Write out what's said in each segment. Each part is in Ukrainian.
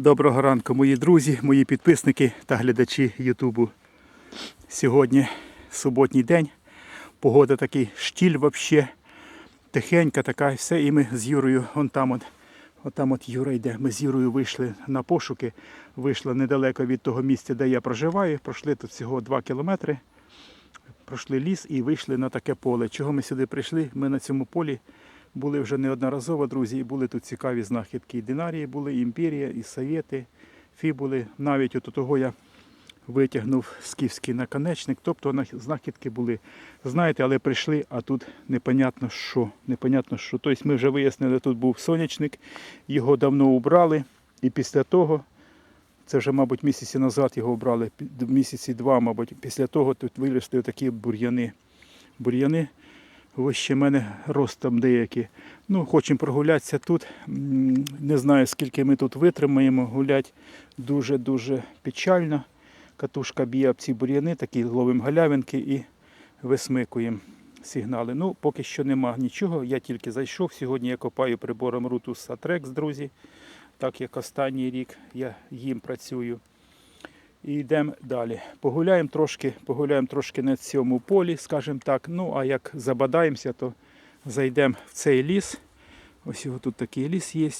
Доброго ранку, мої друзі, мої підписники та глядачі Ютубу. Сьогодні суботній день. Погода такий штіль взагалі. Тихенька така і все. І ми з Юрою, вон там от, от там от Юра йде. Ми з Юрою вийшли на пошуки. Вийшли недалеко від того місця, де я проживаю. Пройшли тут всього 2 кілометри. Пройшли ліс і вийшли на таке поле. Чого ми сюди прийшли? Ми на цьому полі були вже неодноразово, друзі, і були тут цікаві знахідки. І динарії були, і імперія, і совєти, фібули. Навіть от того я витягнув скіфський наконечник. Тобто знахідки були. Знаєте, але прийшли, а тут непонятно що. Непонятно що. Тобто ми вже вияснили, тут був сонячник, його давно убрали. І після того, це вже, мабуть, місяці назад його обрали, місяці два, мабуть, після того тут виросли такі бур'яни. Бур'яни вище мене ростом деякі. Ну, хочемо прогулятися тут. Не знаю, скільки ми тут витримаємо. Гулять дуже-дуже печально. Катушка б'є об ці бур'яни, такі ловимо галявинки і висмикуємо сигнали. Ну, поки що нема нічого. Я тільки зайшов. Сьогодні я копаю прибором Rutus Atrex, друзі. Так як останній рік я їм працюю. І йдемо далі. Погуляємо трошки, погуляємо трошки на цьому полі, скажімо так. Ну, а як забадаємося, то зайдемо в цей ліс. Ось його тут такий ліс є.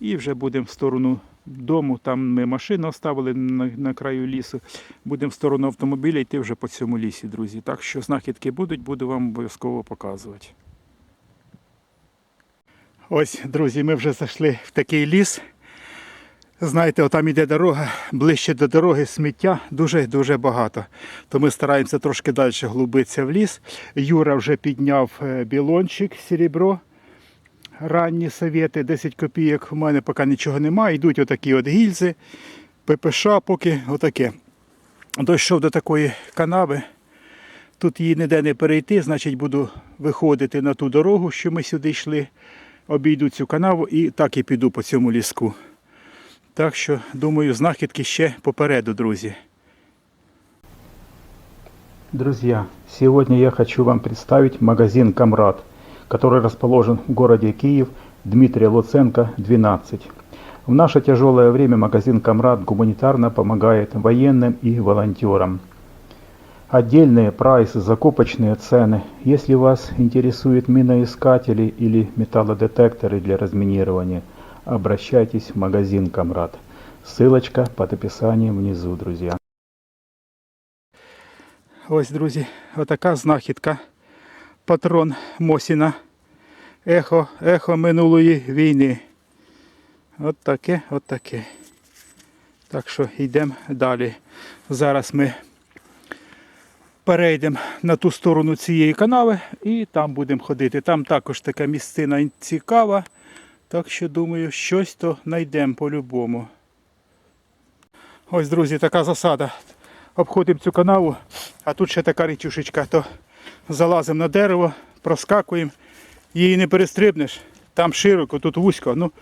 І вже будемо в сторону дому. Там ми машину оставили на, на краю лісу. Будемо в сторону автомобіля йти вже по цьому лісі, друзі. Так що знахідки будуть, буду вам обов'язково показувати. Ось, друзі, ми вже зайшли в такий ліс. Знаєте, отам іде дорога, ближче до дороги сміття дуже-дуже багато. То ми стараємося трошки далі глубитися в ліс. Юра вже підняв е, білончик, серебро. Ранні совєти, 10 копійок. У мене поки нічого немає. Йдуть отакі от гільзи, ППШ, поки отаке. Дійшов до такої канави. Тут її ніде не перейти, значить буду виходити на ту дорогу, що ми сюди йшли. Обійду цю канаву і так і піду по цьому ліску. Так що, думаю, знахідки ще попереду, друзі. Друзья, сегодня я хочу вам представить магазин «Камрад», который расположен в городе Киев, Дмитрия Луценко, 12. В наше тяжелое время магазин «Камрад» гуманитарно помогает военным и волонтерам. Отдельные прайсы, закупочные цены. Если вас интересуют миноискатели или металлодетекторы для разминирования, обращайтесь в магазин «Камрад». Ссылочка под описанием внизу, друзья. Ось, друзі, отака знахідка. Патрон Мосіна. Ехо, ехо минулої війни. От таке, от таке. Так що йдемо далі. Зараз ми перейдемо на ту сторону цієї канави і там будемо ходити. Там також така місцина цікава. Так що думаю, щось то знайдемо по-любому. Ось, друзі, така засада. Обходимо цю канаву, а тут ще така річушечка, то залазимо на дерево, проскакуємо, її не перестрибнеш. Там широко, тут вузько. Ну,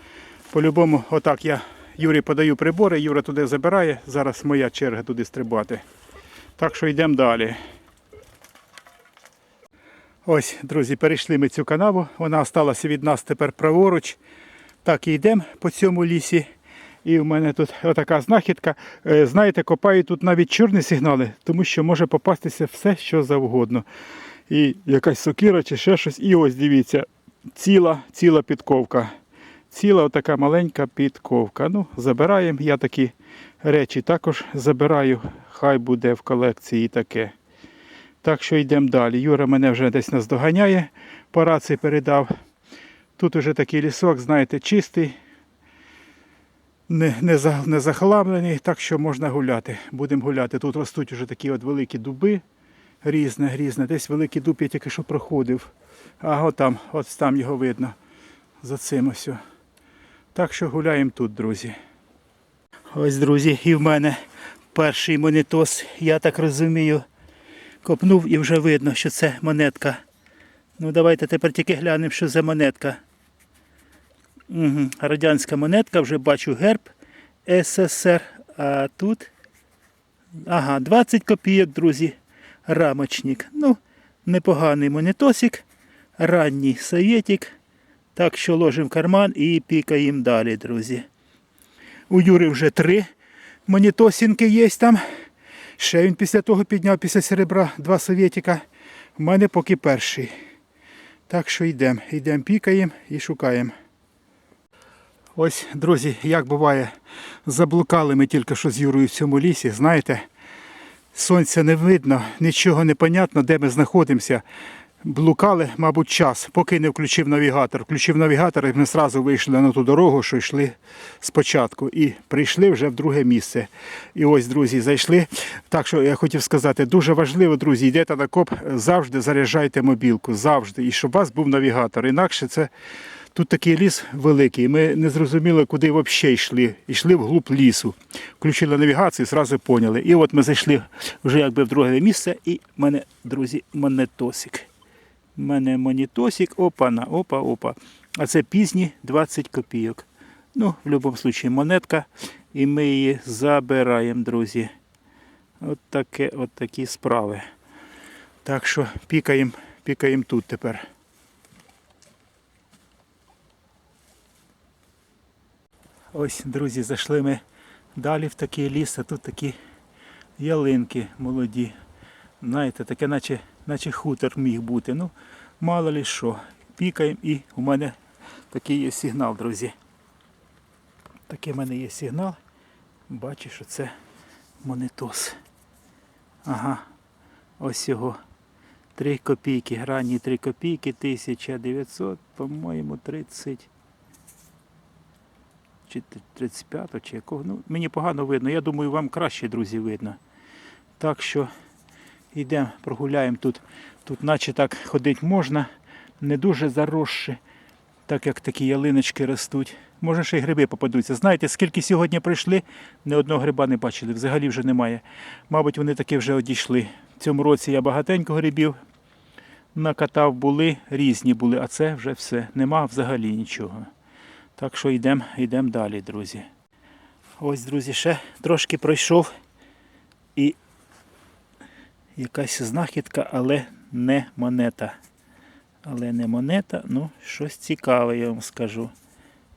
по-любому, отак я Юрі подаю прибори, Юра туди забирає. Зараз моя черга туди стрибати. Так що йдемо далі. Ось, друзі, перейшли ми цю канаву. Вона залишилася від нас тепер праворуч. Так і йдемо по цьому лісі. І в мене тут отака знахідка. Е, Знаєте, копаю тут навіть чорні сигнали, тому що може попастися все, що завгодно. І якась сокира чи ще щось. І ось дивіться, ціла, ціла підковка. Ціла отака маленька підковка. Ну, забираємо. Я такі речі також забираю. Хай буде в колекції таке. Так що йдемо далі. Юра мене вже десь наздоганяє, по рації передав. Тут уже такий лісок, знаєте, чистий, не, не, за- не захламлений, так що можна гуляти. Будемо гуляти. Тут ростуть вже такі от великі дуби. Різне, різне. Десь великий дуб я тільки що проходив. А от там, от там його видно. За цим ось. Так що гуляємо тут, друзі. Ось, друзі, і в мене перший монетос, я так розумію, копнув і вже видно, що це монетка. Ну давайте тепер тільки глянемо, що за монетка. Радянська монетка, вже бачу герб СССР. А тут. Ага, 20 копійок, друзі. Рамочник. Ну, непоганий монетосик. Ранній совєтик. Так що ложимо в карман і пікаємо далі, друзі. У Юри вже три монітосінки є там. Ще він після того підняв після серебра два совєтіка. У мене поки перший. Так що йдемо. Йдемо, пікаємо і шукаємо. Ось, друзі, як буває, заблукали ми тільки що з Юрою в цьому лісі. Знаєте, сонця не видно, нічого не понятно, де ми знаходимося. Блукали, мабуть, час, поки не включив навігатор. Включив навігатор, і ми одразу вийшли на ту дорогу, що йшли спочатку. І прийшли вже в друге місце. І ось, друзі, зайшли. Так що я хотів сказати, дуже важливо, друзі, йдете на коп, завжди заряджайте мобілку, завжди. І щоб у вас був навігатор. Інакше це тут такий ліс великий. Ми не зрозуміли, куди взагалі йшли. Йшли вглуб лісу. Включили навігацію, зразу поняли. І от ми зайшли вже якби в друге місце, і в мене, друзі, монетосик. У мене монітосик, опа-на, опа-опа. А це пізні 20 копійок. Ну, в будь-якому випадку монетка. І ми її забираємо, друзі. От, таке, от такі справи. Так що пікаємо, пікаємо тут тепер. Ось, друзі, зайшли ми далі в такий ліс, а тут такі ялинки молоді. Знаєте, таке наче, наче хутор міг бути. Ну, мало ли що. Пікаємо і у мене такий є сигнал, друзі. Такий в мене є сигнал. Бачу, що це монетос. Ага. Ось його. 3 копійки, грані 3 копійки, 1900, по-моєму, 30 чи 35 чи якого. Ну, мені погано видно. Я думаю, вам краще, друзі, видно. Так що йдемо, прогуляємо тут. Тут наче так ходити можна, не дуже заросше, так як такі ялиночки ростуть. Може ще й гриби попадуться. Знаєте, скільки сьогодні прийшли, ні одного гриба не бачили, взагалі вже немає. Мабуть, вони таки вже одійшли. В цьому році я багатенько грибів накатав, були, різні були, а це вже все. Нема взагалі нічого. Так що йдемо йдем далі, друзі. Ось, друзі, ще трошки пройшов і якась знахідка, але не монета. Але не монета, ну, щось цікаве, я вам скажу.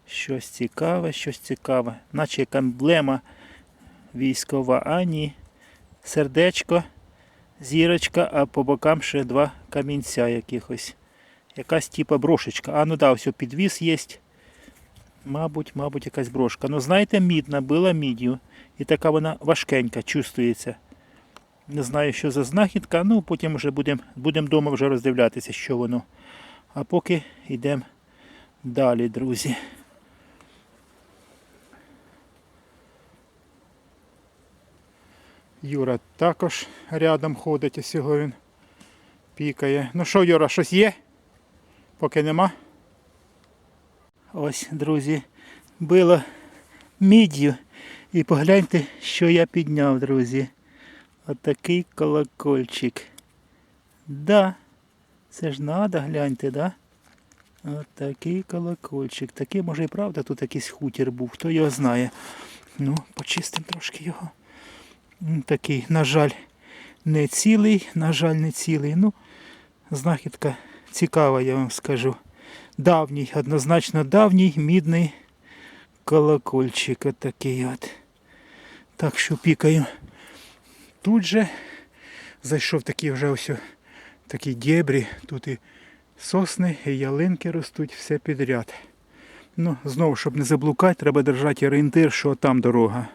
Щось цікаве, щось цікаве. Наче як емблема військова, а ні. Сердечко, зірочка, а по бокам ще два камінця якихось. Якась типа брошечка. А ну да, ось підвіс є. Мабуть, мабуть, якась брошка. Ну, знаєте, мідна, була міддю. І така вона важкенька, чувствується. Не знаю, що за знахідка, ну потім вже будемо будем вдома вже роздивлятися, що воно. А поки йдемо далі, друзі. Юра також рядом ходить, ось його він пікає. Ну що, Юра, щось є? Поки нема. Ось, друзі, було міддю. І погляньте, що я підняв, друзі. Отакий колокольчик. Да, це ж надо, гляньте, да? Отакий колокольчик. Такий, може і правда, тут якийсь хутір був, хто його знає. Ну, почистимо трошки його. Такий, на жаль, не цілий, на жаль, не цілий. Ну, знахідка цікава, я вам скажу. Давній, однозначно давній мідний колокольчик. Отакий от. Так що пікаю. Тут же зайшов такий вже ось такі дєбрі. Тут і сосни, і ялинки ростуть, все підряд. Ну, знову, щоб не заблукати, треба держати орієнтир, що там дорога.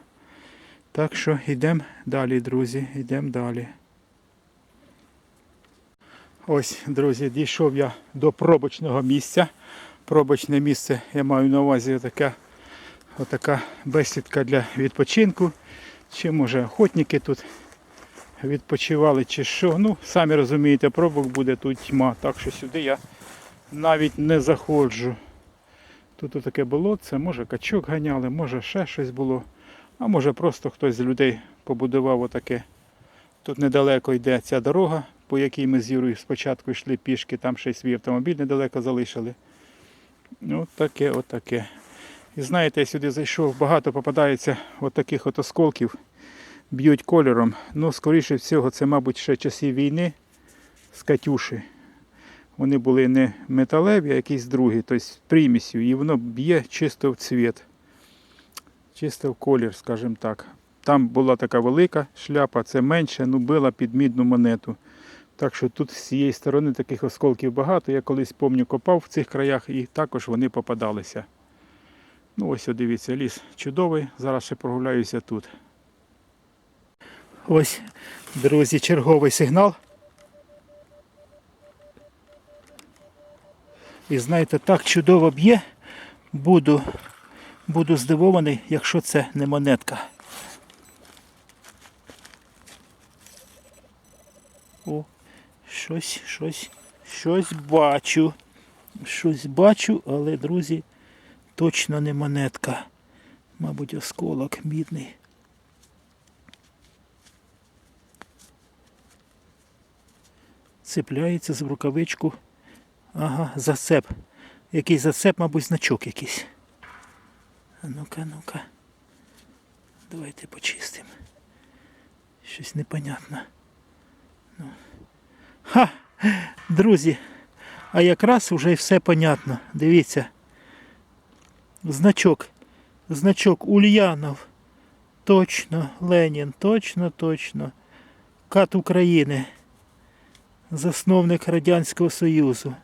Так що йдемо далі, друзі, йдемо далі. Ось, друзі, дійшов я до пробочного місця. Пробочне місце я маю на увазі отака, отака бесідка для відпочинку. Чи може охотники тут відпочивали, чи що. Ну, самі розумієте, пробок буде тут тьма. Так що сюди я навіть не заходжу. Тут таке болотце, може качок ганяли, може ще щось було. А може просто хтось з людей побудував отаке. Тут недалеко йде ця дорога, по якій ми з Юрою спочатку йшли пішки, там ще й свій автомобіль недалеко залишили. От таке, от. І знаєте, я сюди зайшов, багато попадається от таких от осколків, б'ють кольором. Ну, скоріше всього, це, мабуть, ще часів війни з Катюші. Вони були не металеві, а якісь другі, тобто з примісю, і воно б'є чисто в цвіт. Чисто в колір, скажімо так. Там була така велика шляпа, це менше, ну била під мідну монету. Так що тут з цієї сторони таких осколків багато. Я колись помню, копав в цих краях і також вони попадалися. Ну ось, дивіться, ліс чудовий. Зараз ще прогуляюся тут. Ось, друзі, черговий сигнал. І знаєте, так чудово б'є, буду, буду здивований, якщо це не монетка. О, щось, щось, щось бачу. Щось бачу, але, друзі, точно не монетка. Мабуть, осколок мідний. Цепляється з рукавичку. Ага, зацеп. Якийсь зацеп, мабуть, значок якийсь. А ну-ка, ну-ка. Давайте почистимо. Щось непонятно. Ну. Ха! Друзі, а якраз вже все понятно. Дивіться. Значок. Значок Ульянов. Точно, Ленін, точно, точно. Кат України. Засновник Радянського Союзу.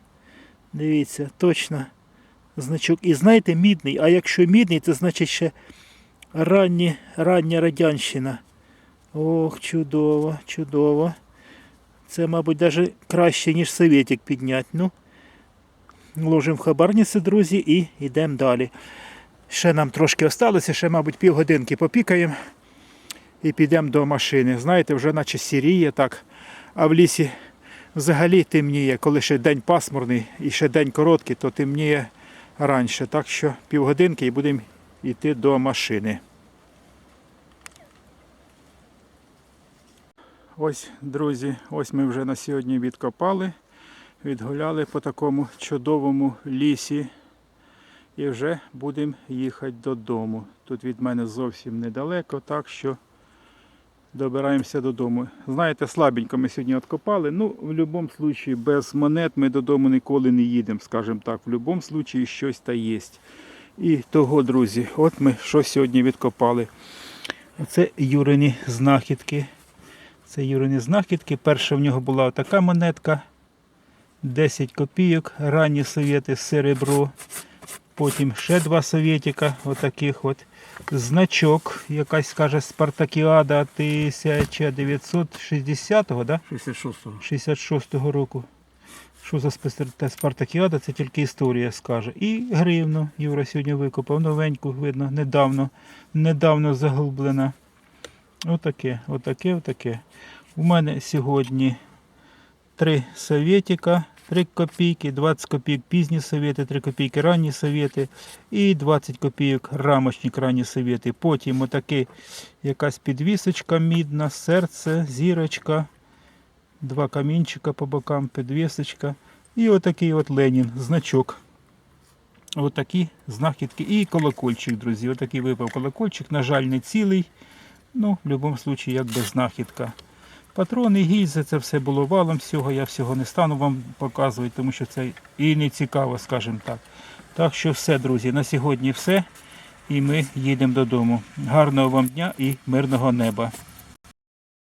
Дивіться, точно значок. І знаєте, мідний. А якщо мідний, то значить ще ранні, рання радянщина. Ох, чудово, чудово. Це, мабуть, навіть краще, ніж совєтик підняти. Ну, ложимо в хабарниці, друзі, і йдемо далі. Ще нам трошки осталося, ще, мабуть, півгодинки попікаємо і підемо до машини. Знаєте, вже наче сіріє так, а в лісі взагалі темніє, коли ще день пасмурний і ще день короткий, то темніє раніше. Так що півгодинки і будемо йти до машини. Ось, друзі, ось ми вже на сьогодні відкопали, відгуляли по такому чудовому лісі. І вже будемо їхати додому. Тут від мене зовсім недалеко, так що добираємося додому. Знаєте, слабенько ми сьогодні відкопали. Ну, в будь-якому випадку, без монет ми додому ніколи не їдемо, скажімо так. В будь-якому випадку щось та є. І того, друзі, от ми що сьогодні відкопали. Оце Юрині знахідки. Це Юрині знахідки. Перша в нього була така монетка. 10 копійок, ранні совєти, серебро. Потім ще два совєтика, отаких от. Значок, якась каже Спартакіада 1960-го, да? 66-го. 66-го року. Що за Спартакіада, це тільки історія скаже. І гривну Юра сьогодні викопав, новеньку, видно, недавно, недавно заглублена. Отаке, отаке, отаке. У мене сьогодні три совєтика, 3 копійки, 20 копійок пізні совєти, 3 копійки ранні совєти і 20 копійок рамочник ранні совєти. Потім отаке якась підвісочка мідна, серце, зірочка, два камінчика по бокам, підвісочка. І отакий от Ленін, значок. Отакі знахідки. І колокольчик, друзі. Отакий випав колокольчик. На жаль, не цілий. Ну, в будь-якому випадку, як би знахідка. Патрони, гільзи, це все було валом всього. Я всього не стану вам показувати, тому що це і не цікаво, скажімо так. Так що все, друзі, на сьогодні все. І ми їдемо додому. Гарного вам дня і мирного неба.